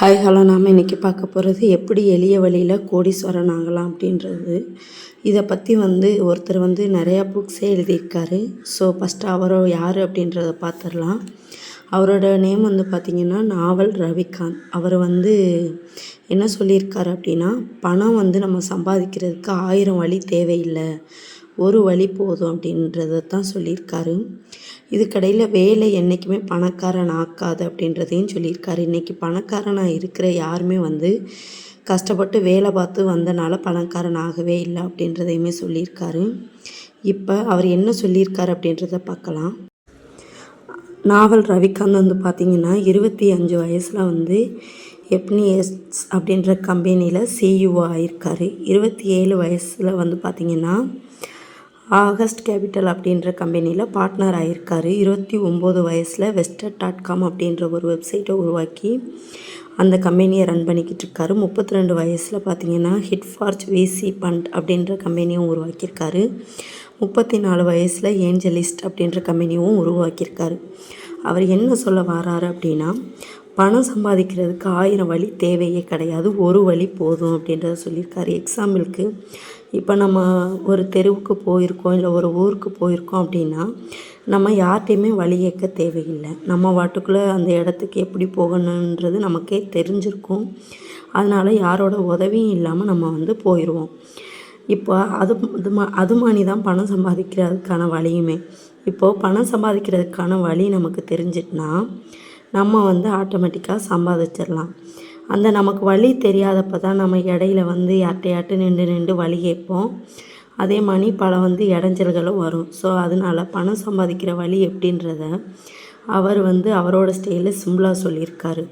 Hi hello நாம் இன்றைக்கி பார்க்க போகிறது எப்படி எளிய வழியில் கோடீஸ்வரன் ஆகலாம் அப்படின்றது. இதை பற்றி வந்து ஒருத்தர் வந்து நிறையா புக்ஸே எழுதியிருக்காரு. ஸோ ஃபஸ்ட்டு அவரோ யார் அப்படின்றத பார்த்துடலாம் அவரோட நேம் வந்து பார்த்திங்கன்னா நாவல் ரவிகாந்த். அவர் வந்து என்ன சொல்லியிருக்காரு அப்படின்னா பணம் வந்து நம்ம சம்பாதிக்கிறதுக்கு ஆயிரம் வழி தேவையில்லை. ஒரு வழி போதும் அப்படின்றத தான் சொல்லியிருக்காரு. இதுக்கடையில் வேலை என்றைக்குமே பணக்காரன் ஆக்காது அப்படின்றதையும் சொல்லியிருக்காரு. இன்றைக்கி பணக்காரனாக இருக்கிற யாருமே வந்து கஷ்டப்பட்டு வேலை பார்த்து வந்தனால பணக்காரன் ஆகவே இல்லை அப்படின்றதையுமே சொல்லியிருக்காரு. இப்போ அவர் என்ன சொல்லியிருக்காரு அப்படின்றத பார்க்கலாம். நாவல் ரவிகாந்த் வந்து பார்த்திங்கன்னா இருபத்தி அஞ்சு வயசில் வந்து எப்னிஎஸ் அப்படின்ற கம்பெனியில் சிஇஓ ஆயிருக்காரு. இருபத்தி ஏழு வயசில் வந்து பார்த்திங்கன்னா ஆகஸ்ட் கேபிட்டல் அப்படின்ற கம்பெனியில் பார்ட்னர் ஆகியிருக்காரு இருபத்தி ஒம்பது வயசில் வெஸ்டர் டாட் காம் அப்படின்ற ஒரு வெப்சைட்டை உருவாக்கி அந்த கம்பெனியை ரன் பண்ணிக்கிட்டு இருக்காரு. முப்பத்தி ரெண்டு வயசில் பார்த்தீங்கன்னா ஹிட் ஃபார்ச் விசி பண்ட் அப்படின்ற கம்பெனியும் உருவாக்கியிருக்காரு. முப்பத்தி நாலு வயசில் ஏஞ்சலிஸ்ட் அப்படின்ற கம்பெனியும் உருவாக்கியிருக்காரு. அவர் என்ன சொல்ல வராரு அப்படின்னா பணம் சம்பாதிக்கிறதுக்கு ஆயிரம் வழி தேவையே கிடையாது. ஒரு வழி போதும் அப்படின்றத சொல்லியிருக்காரு. எக்ஸாம்பிளுக்கு இப்போ நம்ம ஒரு தெருவுக்கு போயிருக்கோம் இல்லை ஒரு ஊருக்கு போயிருக்கோம் அப்படின்னா நம்ம யார்கிட்டையுமே வழி ஏற்க தேவையில்லை. நம்ம வாட்டுக்குள்ளே அந்த இடத்துக்கு எப்படி போகணுன்றது நமக்கே தெரிஞ்சிருக்கும். அதனால் யாரோட உதவியும் இல்லாமல் நம்ம வந்து போயிடுவோம் இப்போ அது அது அது மாதிரி தான் பணம் சம்பாதிக்கிறதுக்கான வழியுமே. இப்போது பணம் சம்பாதிக்கிறதுக்கான வழி நமக்கு தெரிஞ்சிட்டுனா நம்ம வந்து ஆட்டோமேட்டிக்காக சம்பாதிச்சிடலாம். அந்த நமக்கு வழி தெரியாதப்போ தான் நம்ம இடையில வந்து யார்ட்டையாட்டு நின்று நின்று வழி கேட்போம். அதே மாதிரி பல வந்து இடைஞ்சல்களும் வரும். ஸோ அதனால் பணம் சம்பாதிக்கிற வழி எப்படின்றத அவர் வந்து அவரோட ஸ்டைலில் சிம்பிளாக சொல்லியிருக்காரு.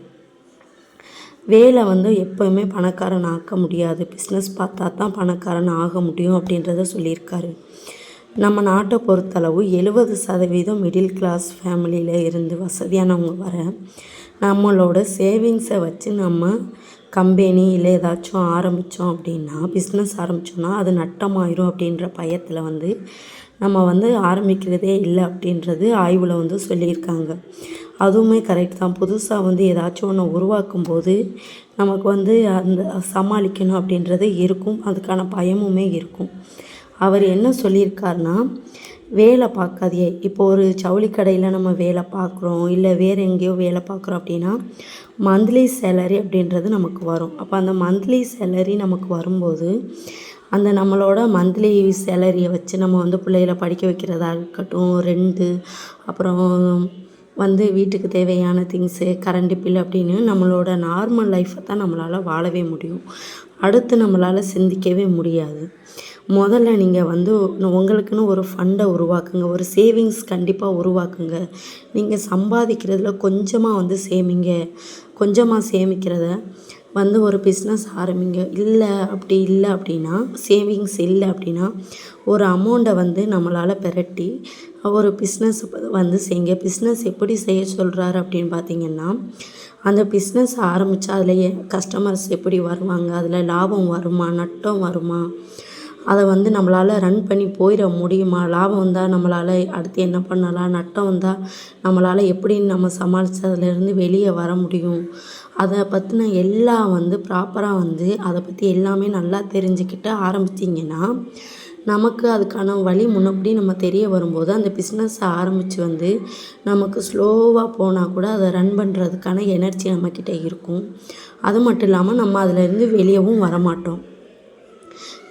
வேலை வந்து எப்போவுமே பணக்காரன் ஆக்க முடியாது. பிஸ்னஸ் பார்த்தா தான் பணக்காரன் ஆக முடியும் அப்படின்றத சொல்லியிருக்காரு. நம்ம நாட்டை பொறுத்தளவு எழுபது சதவீதம் மிடில் கிளாஸ் ஃபேமிலியில் இருந்து வசதியானவங்க வர நம்மளோட சேவிங்ஸை வச்சு நம்ம கம்பெனி இல்லை ஏதாச்சும் ஆரம்பித்தோம் அப்படின்னா பிஸ்னஸ் ஆரம்பித்தோன்னா அது நட்டமாயிரும் அப்படின்ற பயத்தில் வந்து நம்ம வந்து ஆரம்பிக்கிறதே இல்லை அப்படின்றது ஆய்வில் வந்து சொல்லியிருக்காங்க. அதுவுமே கரெக்ட் தான். புதுசாக வந்து ஏதாச்சும் ஒன்று உருவாக்கும் போது நமக்கு வந்து அந்த சமாளிக்கணும் அப்படின்றது இருக்கும். அதுக்கான பயமுமே இருக்கும். அவர் என்ன சொல்லியிருக்காருனா வேலை பார்க்காதே இப்போ ஒரு ஜவுளி கடையில் நம்ம வேலை பார்க்குறோம் இல்லை வேறு எங்கேயோ வேலை பார்க்குறோம் அப்படின்னா மந்த்லி சேலரி அப்படின்றது நமக்கு வரும். அப்போ அந்த மந்த்லி சேலரி நமக்கு வரும்போது அந்த நம்மளோட மந்த்லி சேலரியை வச்சு நம்ம வந்து பிள்ளைகளை படிக்க வைக்கிறதா இருக்கட்டும் ரெண்டு அப்புறம் வந்து வீட்டுக்கு தேவையான திங்ஸு கரண்ட் பில் அப்படின்னு நம்மளோட நார்மல் லைஃப்பை தான் நம்மளால் வாழவே முடியும். அடுத்து நம்மளால் சிந்திக்கவே முடியாது. முதல்ல நீங்கள் வந்து உங்களுக்குன்னு ஒரு ஃபண்டை உருவாக்குங்க. ஒரு சேவிங்ஸ் கண்டிப்பாக உருவாக்குங்க. நீங்கள் சம்பாதிக்கிறதுல கொஞ்சமாக வந்து சேமிங்க. கொஞ்சமாக சேமிக்கிறத வந்து ஒரு பிஸ்னஸ் ஆரம்பிங்க. இல்லை அப்படி இல்லை அப்படின்னா சேவிங்ஸ் இல்லை அப்படின்னா ஒரு அமௌண்ட்டை வந்து நம்மளால் பெரட்டி ஒரு பிஸ்னஸ் வந்து செய்யுங்க. பிஸ்னஸ் எப்படி செய்ய சொல்கிறாரு அப்படின்னு பார்த்தீங்கன்னா அந்த பிஸ்னஸ் ஆரம்பித்தா அதில் கஸ்டமர்ஸ் எப்படி வருவாங்க? அதில் லாபம் வருமா? நட்டம் வருமா? அதை வந்து நம்மளால் ரன் பண்ணி போயிட முடியுமா? லாபம் வந்தால் நம்மளால் அடுத்து என்ன பண்ணலாம்? நட்டம் வந்தால் நம்மளால் எப்படி நம்ம சமாளித்து அதிலேருந்து வெளியே வர முடியும்? அதை பற்றின எல்லாம் வந்து ப்ராப்பராக வந்து அதை பற்றி எல்லாமே நல்லா தெரிஞ்சுக்கிட்டு ஆரம்பித்தீங்கன்னா நமக்கு அதுக்கான வழி முன்னப்படி நம்ம தெரிய வரும்போது அந்த பிஸ்னஸை ஆரம்பித்து வந்து நமக்கு ஸ்லோவாக போனால் கூட அதை ரன் பண்ணுறதுக்கான எனர்ஜி நம்மக்கிட்ட இருக்கும். அது மட்டும் இல்லாமல் நம்ம அதிலேருந்து வெளியவும் வரமாட்டோம்.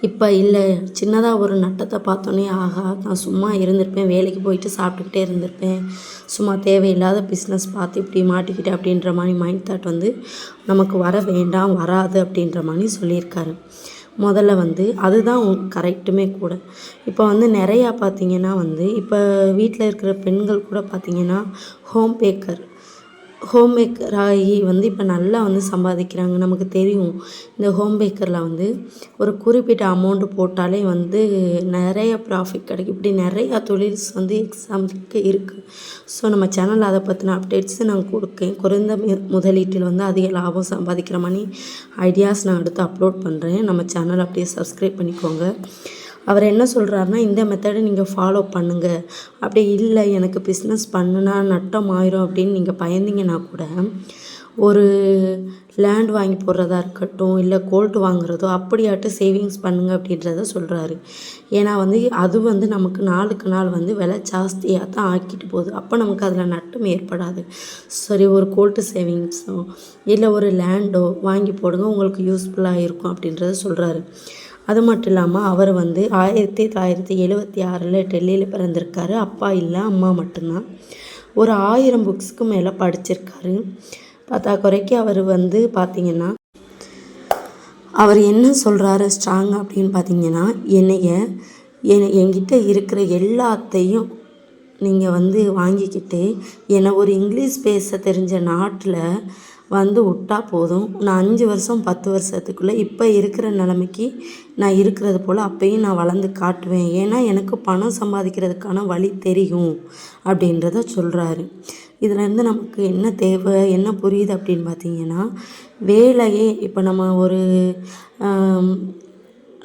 இப்போ இல்லை. சின்னதாக ஒரு நட்டத்தை பார்த்தோன்னே ஆஹா நான் சும்மா இருந்திருப்பேன் வேலைக்கு போயிட்டு சாப்பிட்டுக்கிட்டே இருந்திருப்பேன். சும்மா தேவையில்லாத பிஸ்னஸ் பார்த்து இப்படி மாட்டிக்கிட்டேன் அப்படின்ற மாதிரி மைண்ட் தாட் வந்து நமக்கு வர வேண்டாம் வராது அப்படின்ற மாதிரி சொல்லியிருக்காரு. முதல்ல வந்து அதுதான் கரெக்டுமே கூட. இப்போ வந்து நிறையா பார்த்திங்கன்னா வந்து இப்போ வீட்டில் இருக்கிற பெண்கள் கூட பார்த்திங்கன்னா ஹோம் பேக்கர் ஹோம் மேக்கர் ஆகி வந்து இப்போ நல்லா வந்து சம்பாதிக்கிறாங்க. நமக்கு தெரியும். இந்த ஹோம் பேக்கரில் வந்து ஒரு குறிப்பிட்ட அமௌண்ட்டு போட்டாலே வந்து நிறைய ப்ராஃபிட் கிடைக்கும். இப்படி நிறையா தொழில்ஸ் வந்து எக்ஸாம்பிளுக்கு இருக்குது ஸோ நம்ம சேனலில் அதை பற்றின அப்டேட்ஸு நான் கொடுக்கேன். குறைந்த முதலீட்டில் வந்து அதிக லாபம் சம்பாதிக்கிற மாதிரி ஐடியாஸ் நான் எடுத்து அப்லோட் பண்ணுறேன் நம்ம சேனல் அப்படியே சப்ஸ்கிரைப் பண்ணிக்கோங்க. அவர் என்ன சொல்கிறாருன்னா இந்த மெத்தடை நீங்கள் ஃபாலோ பண்ணுங்கள் அப்படி இல்லை எனக்கு பிஸ்னஸ் பண்ணுனா நட்டம் ஆயிரும் அப்படின்னு நீங்கள் பயந்தீங்கன்னா கூட ஒரு லேண்ட் வாங்கி போடுறதா இருக்கட்டும் இல்லை கோல்டு வாங்குறதோ அப்படியாட்டும் சேவிங்ஸ் பண்ணுங்க அப்படின்றத சொல்கிறாரு ஏன்னா வந்து அது வந்து நமக்கு நாளுக்கு நாள் வந்து விலை ஜாஸ்தியாக தான் ஆக்கிட்டு போகுது. அப்போ நமக்கு அதில் நட்டம் ஏற்படாது. சரி ஒரு கோல்டு சேவிங்ஸோ இல்லை ஒரு லேண்டோ வாங்கி போடுங்க உங்களுக்கு யூஸ்ஃபுல்லாக இருக்கும் அப்படின்றத சொல்கிறாரு அது மட்டும் இல்லாமல் அவர் வந்து ஆயிரத்தி தொள்ளாயிரத்தி எழுபத்தி ஆறில் டெல்லியில் பிறந்திருக்காரு. அப்பா இல்லை அம்மா மட்டும்தான். ஒரு ஆயிரம் புக்ஸ்க்கு மேலே படிச்சிருக்காரு. பத்தாக்குறைக்கு அவர் வந்து பார்த்திங்கன்னா அவர் என்ன சொல்கிறாரு ஸ்ட்ராங் அப்படின்னு பார்த்தீங்கன்னா என்னைய என் என்கிட்ட இருக்கிற எல்லாத்தையும் நீங்கள் வந்து வாங்கிக்கிட்டு என்னை ஒரு இங்கிலீஷ் பேச தெரிஞ்ச நாட்டில் வந்து விட்டா போதும். நான் அஞ்சு வருஷம் பத்து வருஷத்துக்குள்ளே இப்போ இருக்கிற நிலைமைக்கு நான் இருக்கிறது போல் அப்பயும் நான் வளர்ந்து காட்டுவேன். ஏன்னா எனக்கு பணம் சம்பாதிக்கிறதுக்கான வழி தெரியும் அப்படின்றத சொல்கிறாரு இதுலேருந்து நமக்கு என்ன தேவை என்ன புரியுது அப்படின்னு பார்த்தீங்கன்னா வேலையே இப்போ நம்ம ஒரு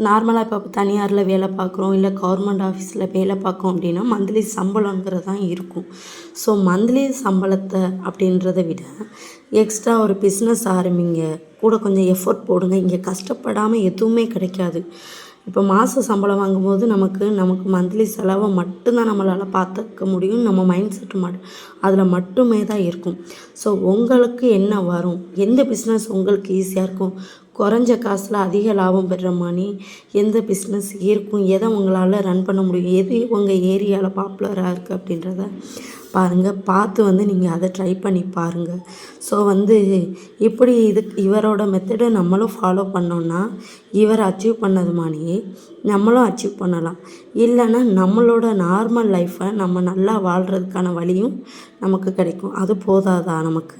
நார்மலாக இப்போ தனியாரில் வேலை பார்க்குறோம் இல்லை கவர்மெண்ட் ஆஃபீஸில் வேலை பார்க்கோம் அப்படின்னா மந்த்லி சம்பளங்கிறது தான் இருக்கும். ஸோ மந்த்லி சம்பளத்தை அப்படின்றத விட எக்ஸ்ட்ரா ஒரு பிஸ்னஸ் ஆரம்பிங்க. கூட கொஞ்சம் எஃபோர்ட் போடுங்க. இங்கே கஷ்டப்படாமல் எதுவுமே கிடைக்காது. இப்போ மாத சம்பளம் வாங்கும்போது நமக்கு நமக்கு மந்த்லி செலவை மட்டும்தான் நம்மளால் பார்த்துக்க முடியும் நம்ம மைண்ட் செட் மட்டும் அதில் மட்டுமே தான் இருக்கும். ஸோ உங்களுக்கு என்ன வரும்? எந்த பிஸ்னஸ் உங்களுக்கு ஈஸியாக இருக்கும்? குறைஞ்ச காசில் அதிக லாபம் பெறுற மாதிரி எந்த பிஸ்னஸ் இருக்கும் எதை உங்களால் ரன் பண்ண முடியும் எது உங்கள் ஏரியாவில் பாப்புலராக இருக்குது அப்படின்றத பாருங்கள் பார்த்து வந்து நீங்கள் அதை ட்ரை பண்ணி பாருங்கள் ஸோ வந்து இப்படி இது இவரோட மெத்தடை நம்மளும் ஃபாலோ பண்ணோன்னா இவர் அச்சீவ் பண்ணது மாதிரியே நம்மளும் அச்சீவ் பண்ணலாம். இல்லைன்னா நம்மளோட நார்மல் லைஃப்பை நம்ம நல்லா வாழ்கிறதுக்கான வழியும் நமக்கு கிடைக்கும். அது போதாதா நமக்கு?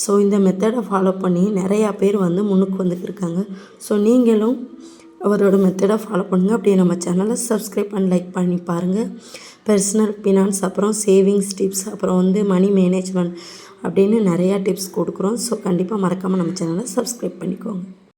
ஸோ இந்த மெத்தடை ஃபாலோ பண்ணி நிறையா பேர் வந்து முன்னுக்கு வந்துக்கிருக்காங்க ஸோ நீங்களும் அவரோட மெத்தடை ஃபாலோ பண்ணுங்கள் அப்படியே நம்ம சேனலை சப்ஸ்கிரைப் பண்ணி லைக் பண்ணி பாருங்கள் பர்சனல் ஃபினான்ஸ் அப்புறம் சேவிங்ஸ் டிப்ஸ் அப்புறம் வந்து மணி மேனேஜ்மெண்ட் அப்படின்னு நிறையா டிப்ஸ் கொடுக்குறோம். ஸோ கண்டிப்பாக மறக்காமல் நம்ம சேனலை சப்ஸ்கிரைப் பண்ணிக்கோங்க.